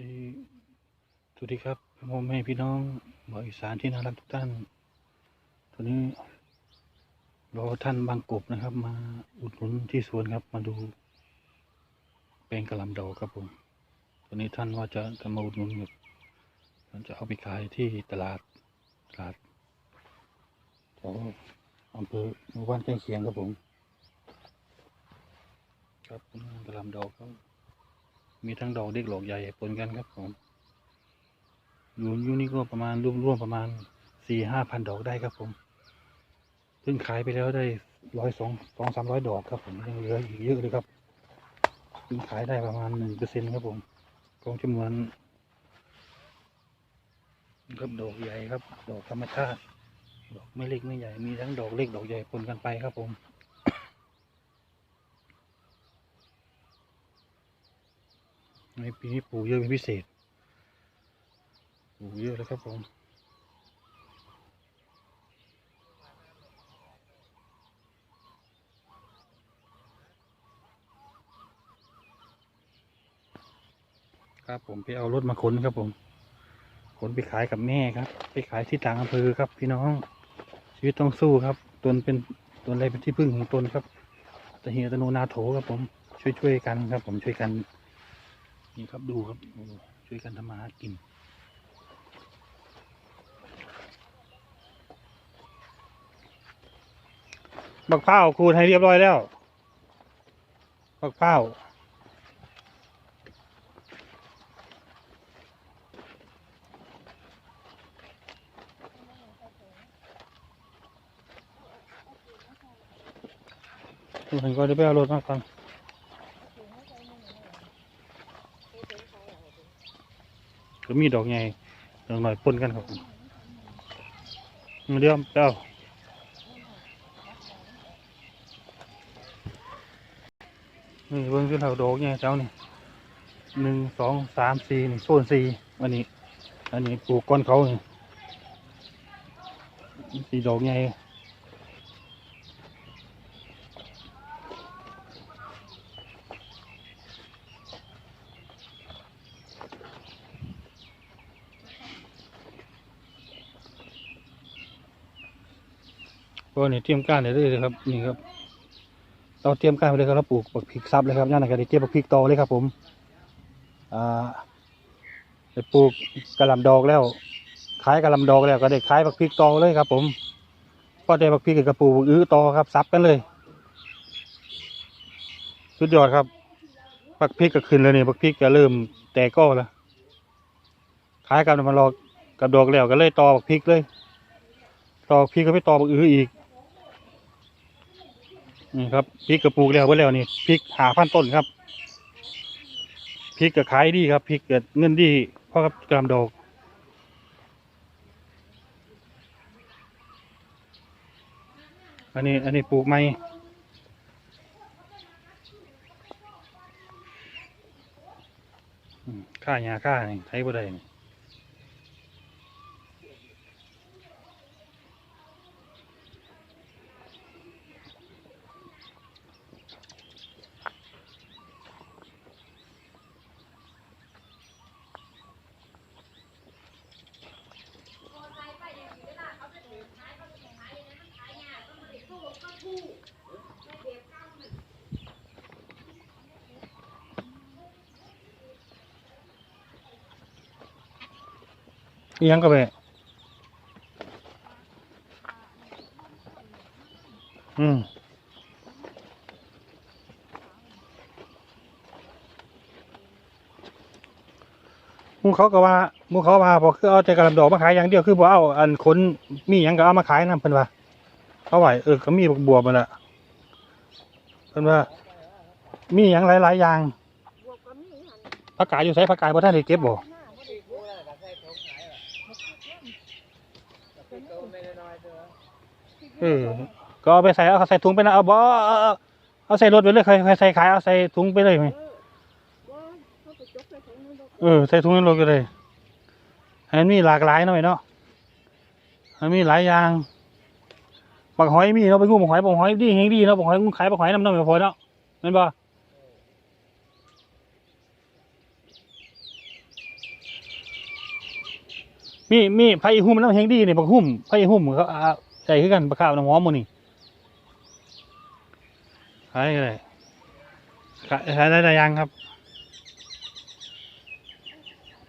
ดี สวัสดีครับพ่อแม่พี่น้องบาวอีสานที่น่ารักทุกท่าน ตอนนี้รอท่านบางกบนะครับ มาอุดหนุนที่สวนครับ มาดูแปลงกะหล่ำดอกครับผม ตอนนี้ท่านว่าจะจะมาอุดหนุนครับท่านจะเอาไปขายที่ตลาดตลาดแถวอำเภอหมู่บ้านใกล้เคียงครับผม ครับกะหล่ำดอกครับ มีทั้งดอกเล็กดอกใหญ่ปนกันครับผมอยู่อยู่นี่ก็ประมาณรวมๆประมาณสี่ห้าพันดอกได้ครับผมเพิ่งขายไปแล้วได้ร้อยสองสองสามร้อยดอกครับผมยังเหลืออีกเยอะเลยครับเพิ่งขายได้ประมาณหนึ่งเปอร์เซ็นครับผมของจำนวนครับดอกใหญ่ครับ ดอกธรรมชาติ ดอกไม่เล็กไม่ใหญ่มีทั้งดอกเล็กดอกใหญ่ปนกันไปครับผม ในปีนี้ปลูกเยอะเป็นพิเศษปลูกเยอะเลยครับผมครับผมไปเอารถมาขนครับผมขนไปขายกับแม่ครับ ไปขายที่ต่างอำเภอครับ พี่น้อง ชีวิตต้องสู้ครับ ตนเป็นตนอะไรเป็นที่พึ่งของตนครับตะเฮียตะโนนาโถครับผมช่วยช่วยๆกันครับ ผมช่วยกัน นี่ครับดูครับช่วยกันทำมาหากินบักเผาวขูดให้เรียบร้อยแล้วบักเผาวผมก็ได้ไปเอารถมาก่อน ก็มีดอกใหญ่ดอกหน่อยปนกันครับมาเดี๋ยวเจ้านี่เบิ้งขึ้นเท่าดอกใหญ่เจ้านี่หนึ่งสองสามสี่นี่โซนสี่อันนี้ อันนี้ปลูกก้อนเขานี่สี่ดอกใหญ่ ก็นี่เตรียมการเลยเลยครับนี่ครับเราเตรียมการไปเลยครับเราปลูกบักพริกซับเลยครับย่านไหนก็ได้เก็บบักพริกตอเลยครับ ผมอ่าไปปลูกกระหล่ำดอกแล้วขายกระหล่ำดอกแล้วก็ได้ขายบักพริกตอเลยครับ ผมก็ได้บักพริกกับปลูกอื้อตอครับซับกันเลยสุดยอดครับบักพริกก็ขึ้นแล้วนี่บักพริกก็เริ่มแตกก้อแล้วขายกับมันรอกับดอกแล้วก็เลยตอบักพริกเลยตอบักพริกก็ไม่ตอบักอื้ออีก นี่ครับพริกกระปูกแล้วไว้แล้วนี่พริกหาพันต้นครับพริกก็ขายดีครับพริกเกิดเงินดีเพราะครับกรัมดอกอันนี้อันนี้ปลูกไหมอืมค่าหญ้าค่านี่ใช้บ่ได้นี่ อิหยังก็ไปอืมหมูเขาก็ว่าหมูเขาว่าพอคือเอาแต่กระลำดอกมาขายอย่างเดียวคือบ่เอาอันขนมีหยังก็เอามาขายนำเพิ่นว่าเอาไว้เออก็มีบักบัวมันละเพิ่นว่า มีหยังหลายๆอย่างบวกกับมีหันผักกาดอยู่ไสผักกาดบ่ทันได้เก็บบ่ หน้าบ่ได้บวก เออ ก็เอาไปใส่เอาใส่ถุงไปนะเอาบ่เอาเอาเอาใส่รถไปเลยใครใครใส่ขายเอาใส่ถุงไปเลยไหมเออว่าเขาไปจกใส่ถุงนึงดออใส่ถุงในรถก็เลยให้มันมีหลากหลายหน่อยเนาะให้มันมีหลายอย่างบักหอยมีเนาะไปงูบักหอยบักหอยดีเฮงดีเนาะบักหอยงูขายบักหอยน้ำน้ำไม่พอเนาะแม่นบ่มีมีไผ่หุ่มน้ำแห้งดีเนี่บักหุ่มไผ่หุ่มเขาเอา ใจขึ้นกันประข้าวน้ำหอมมื้นี่ขายอะไรขายขายได้ยังครับ